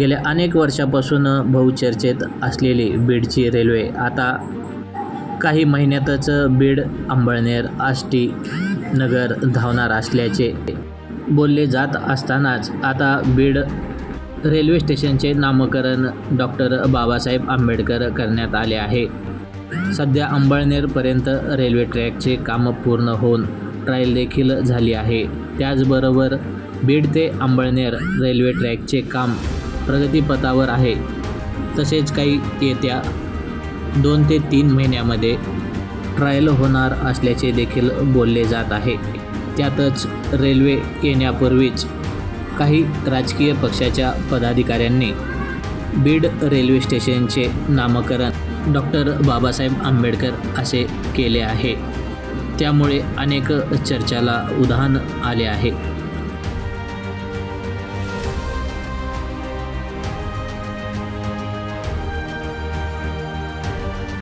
गेल्या अनेक वर्षापासून बहुचर्चेत असलेली बीडची रेल्वे आता काही महिन्यातच बीड अंबळनेर आष्टी नगर धावणार असल्याचे बोलले जात असतानाच आता बीड रेल्वे स्टेशनचे नामकरण डॉक्टर बाबासाहेब आंबेडकर करण्यात आले आहे. सध्या अंबळनेरपर्यंत रेल्वे ट्रॅकचे काम पूर्ण होऊन ट्रायल देखील झाली आहे. त्याचबरोबर बीड ते अंबळनेर रेल्वे ट्रॅकचे काम प्रगतीपथावर आहे. तसेच काही येत्या दोन ते तीन महिन्यामध्ये ट्रायल होणार असल्याचे देखील बोलले जात आहे. त्यातच रेल्वे येण्यापूर्वीच काही राजकीय पक्षाच्या पदाधिकाऱ्यांनी बीड रेल्वे स्टेशनचे नामकरण डॉक्टर बाबासाहेब आंबेडकर असे केले आहे. त्यामुळे अनेक चर्चाला उधाण आले आहे.